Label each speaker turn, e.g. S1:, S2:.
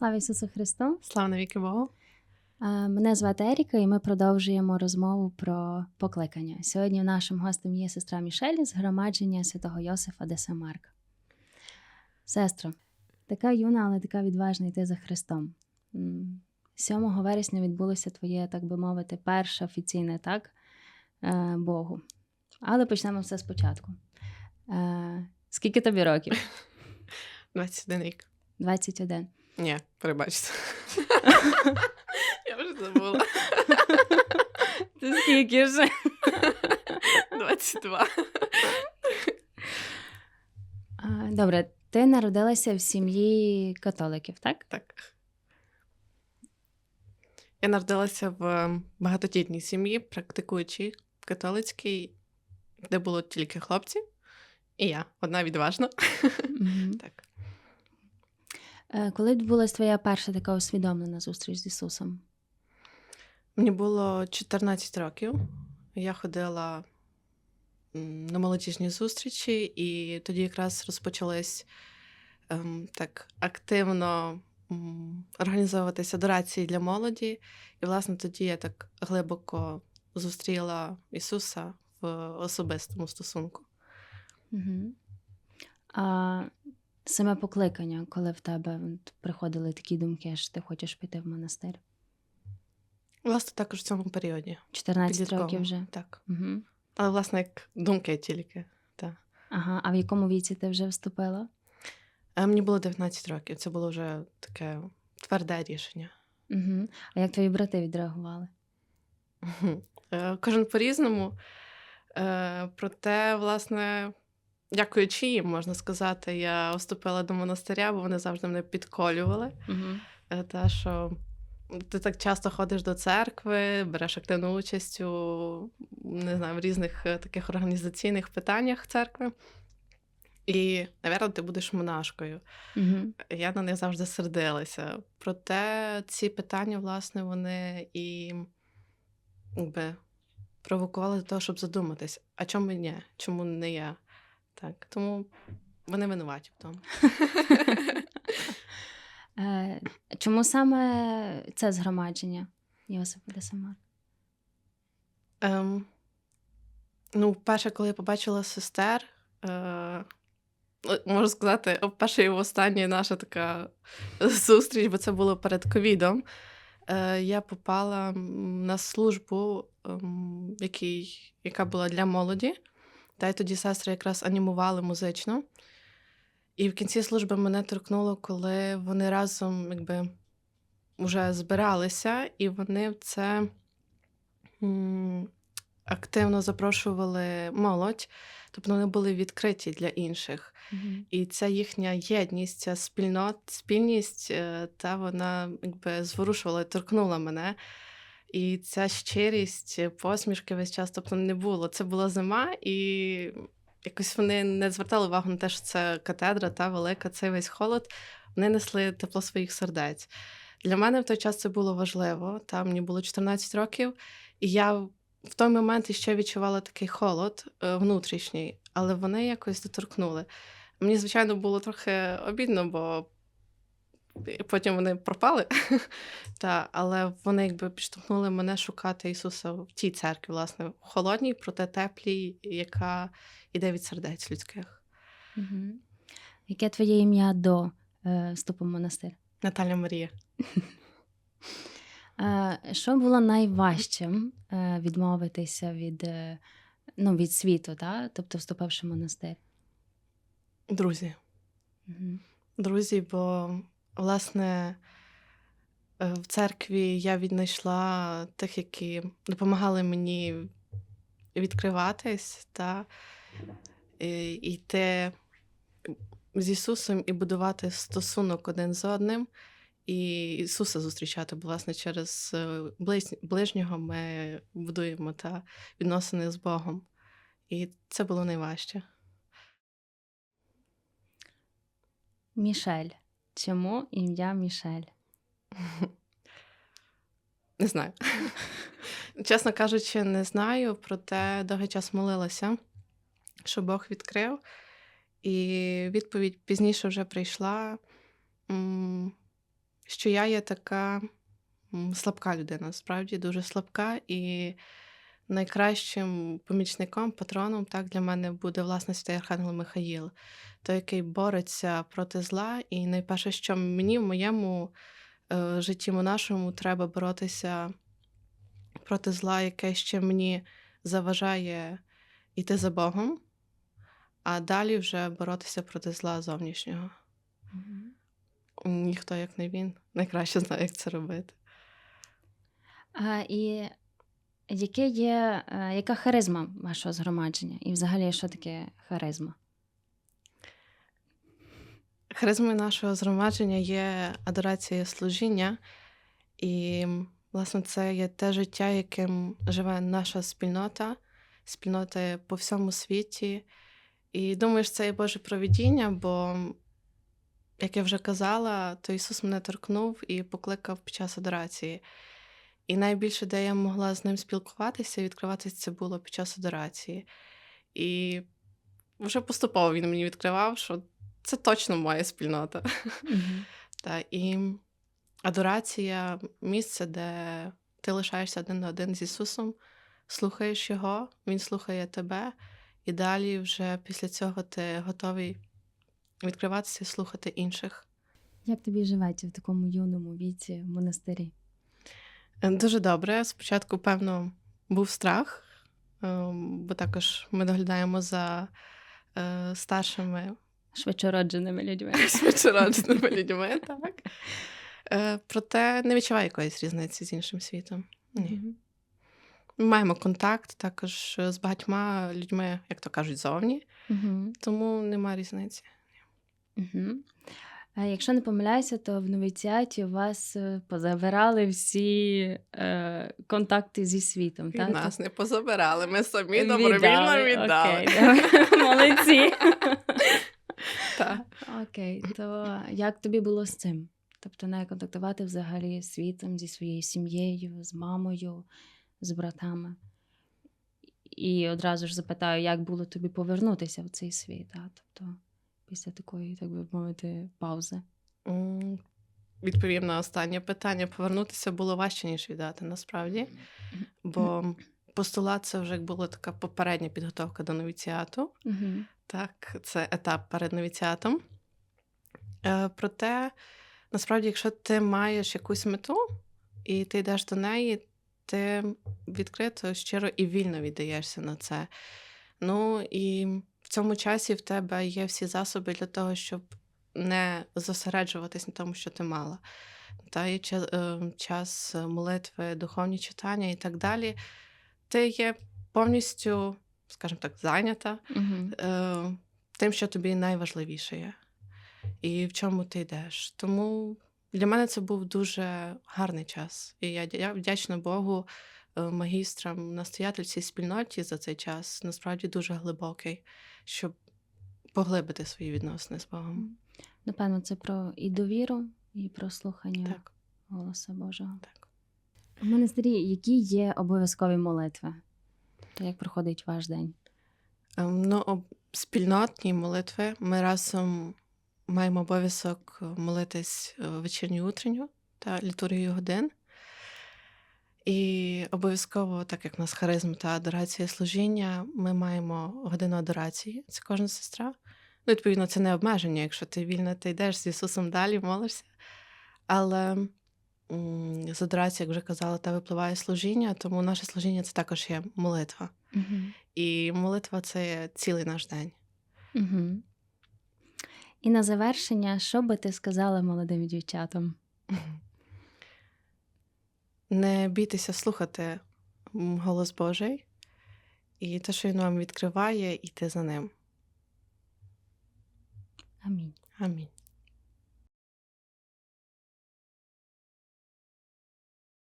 S1: Слава Ісусу Христу!
S2: Слава навіки Богу.
S1: Мене звати Еріка, і ми продовжуємо розмову про покликання. Сьогодні нашим гостем є сестра Мішель з громадження святого Йосифа де Самарка. Сестро, така юна, але така відважна йти за Христом. М, 7 вересня відбулося твоє, так би мовити, перше офіційне так е, Богу. Але почнемо все спочатку. Е, Скільки тобі років?
S2: 21 рік.
S1: 21.
S2: Ні, перебачте. Я вже забула.
S1: Ти скільки вже?
S2: 22.
S1: Добре, ти народилася в сім'ї католиків, так?
S2: Так. Я народилася в багатодітній сім'ї, практикуючій католицькій, де було тільки хлопці, і я одна відважна.
S1: Мгм.
S2: Так.
S1: Е, Коли відбулася твоя перша така усвідомлена зустріч з Ісусом?
S2: Мені було 14 років. Я ходила на молодіжні зустрічі, і тоді якраз розпочались ем, так активно м, організовуватися адорації для молоді. І, власне, тоді я так глибоко зустріла Ісуса в особистому стосунку.
S1: Угу. А саме покликання, коли в тебе приходили такі думки, що ти хочеш піти в монастир?
S2: Власне, також в цьому періоді.
S1: 14
S2: підлітковому.
S1: років вже.
S2: Так.
S1: Угу.
S2: Але, власне, як думки тільки. Так.
S1: Ага, а в якому віці ти вже вступила?
S2: А мені було 19 років. Це було вже таке тверде рішення.
S1: Угу. А як твої брати відреагували?
S2: Е, Кожен по-різному. Е, Проте, власне, дякуючи їм, можна сказати, я вступила до монастиря, бо вони завжди мене підколювали.
S1: Угу.
S2: Е, Те, що ти так часто ходиш до церкви, береш активну участь у не знаю, в різних е, таких організаційних питаннях церкви. І, напевно, ти будеш монашкою.
S1: Угу.
S2: Я на них завжди сердилася. Проте ці питання, власне, вони і якби, провокували до того, щоб задуматись, а чому ні? Чому не я? Так, тому вони винуваті в тому.
S1: Е, чому саме це згромадження Йосипа де Самарка?
S2: Ем, ну, перше, коли я побачила сестер, е, ну, можу сказати, перша і остання наша така зустріч, бо це було перед ковідом. Е, я попала на службу, ем, який, яка була для молоді. Та й тоді сестри якраз анімували музично. І в кінці служби мене торкнуло, коли вони разом якби, вже збиралися, і вони в це активно запрошували молодь, тобто вони були відкриті для інших.
S1: Угу.
S2: І ця їхня єдність, ця спільнот, спільність, е, та вона якби зворушувала, торкнула мене. І ця щирість, е, посмішки весь час, тобто не було. Це була зима, і якось вони не звертали увагу на те, що це катедра, та велика, цей весь холод. Вони несли тепло своїх сердець. Для мене в той час це було важливо. Та мені було 14 років, і я в той момент іще відчувала такий холод е, внутрішній, але вони якось доторкнули. Мені, звичайно, було трохи обідно, бо потім вони пропали. Та, але вони якби підштовхнули мене шукати Ісуса в тій церкві, власне, в холодній, проте теплій, яка йде від сердець людських.
S1: Угу. Яке твоє ім'я до е, вступу в монастир?
S2: Наталя Марія.
S1: Е, що було найважчим е, відмовитися від, е, ну, від світу, та? тобто вступивши в монастир?
S2: Друзі.
S1: Угу.
S2: Друзі, бо, власне, е, в церкві я віднайшла тих, які допомагали мені відкриватись та йти з Ісусом і будувати стосунок один з одним, і Ісуса зустрічати, бо, власне, через е, ближнього ми будуємо та відносини з Богом. І це було найважче.
S1: Мішель. Чому ім'я Мішель?
S2: Не знаю. Чесно кажучи, не знаю, проте довгий час молилася, що Бог відкрив. І відповідь пізніше вже прийшла. Що я є така слабка людина, справді дуже слабка, і найкращим помічником, патроном так, для мене буде власне святий Архангел Михаїл, той, який бореться проти зла. І найперше, що мені в моєму е, житті монашому треба боротися проти зла, яке ще мені заважає йти за Богом, а далі вже боротися проти зла зовнішнього. Ніхто, як не він, найкраще знає, як це робити.
S1: А, і яке є, е, яка харизма вашого згромадження? І взагалі, що таке харизма?
S2: Харизмою нашого згромадження є адорація служіння, і, власне, це є те життя, яким живе наша спільнота, спільнота по всьому світі. І думаю, що це є Боже провідіння, бо, як я вже казала, то Ісус мене торкнув і покликав під час адорації. І найбільше, де я могла з ним спілкуватися, відкриватися, це було під час адорації. І вже поступово він мені відкривав, що це точно моя спільнота. Та, і адорація місце, де ти лишаєшся один на один з Ісусом, слухаєш Його, Він слухає тебе, і далі вже після цього ти готовий відкриватися і слухати інших.
S1: Як тобі живеться в такому юному віці в монастирі?
S2: Е, Дуже добре. Спочатку, певно, був страх, ем, бо також ми доглядаємо за е, старшими
S1: Швидшородженими людьми.
S2: смачеродженими людьми, так. Е, Проте не відчуваю якоїсь різниці з іншим світом. Ні. Ми маємо контакт також з багатьма людьми, як то кажуть, зовні, тому нема різниці.
S1: Мгм. Якщо не помиляюся, то в новіціаті у вас е, позабирали всі е, контакти зі світом.
S2: І
S1: так?
S2: нас не позабирали, ми самі добровільно віддали.
S1: Окей. Молодці.
S2: Так.
S1: Окей, то як тобі було з цим? Тобто не контактувати взагалі з світом, зі своєю сім'єю, з мамою, з братами. І одразу ж запитаю, як було тобі повернутися в цей світ, тобто після такої, так би мовити, паузи.
S2: Відповім на останнє питання. Повернутися було важче, ніж віддати, насправді. Бо постулат це вже як була така попередня підготовка до новіціату. Так, це етап перед новіціатом. Е, проте, насправді, якщо ти маєш якусь мету і ти йдеш до неї, ти відкрито, щиро і вільно віддаєшся на це. Ну і цьому часі в тебе є всі засоби для того, щоб не зосереджуватись на тому, що ти мала. Та є е, час молитви, духовні читання і так далі. Ти є повністю, скажімо так, зайнята
S1: Угу.
S2: е, тим, що тобі найважливіше є, і в чому ти йдеш. Тому для мене це був дуже гарний час. І я вдячна Богу, е, магістрам, настоятельцій спільноті за цей час насправді дуже глибокий, щоб поглибити свої відносини з Богом.
S1: Напевно, це про і довіру, і про слухання
S2: Так,
S1: голоса Божого.
S2: так.
S1: У монастирі які є обов'язкові молитви? То як проходить ваш день?
S2: Ем, Ну, спільнотні молитви. Ми разом маємо обов'язок молитись е, вечірню утренню та літургію годин. І обов'язково, так як в нас харизм та адорація служіння, ми маємо годину адорації. Це кожна сестра. Ну, відповідно, це не обмеження. Якщо ти вільно ти йдеш з Ісусом далі, молишся. Але з адорації, як вже казала, та випливає служіння, тому наше служіння це також є молитва.
S1: Угу.
S2: І молитва це цілий наш день.
S1: Угу. І на завершення, що би ти сказала молодим дівчатам?
S2: Не бійтеся слухати голос Божий, і те, що він вам відкриває, іти за ним.
S1: Амінь.
S2: Амінь.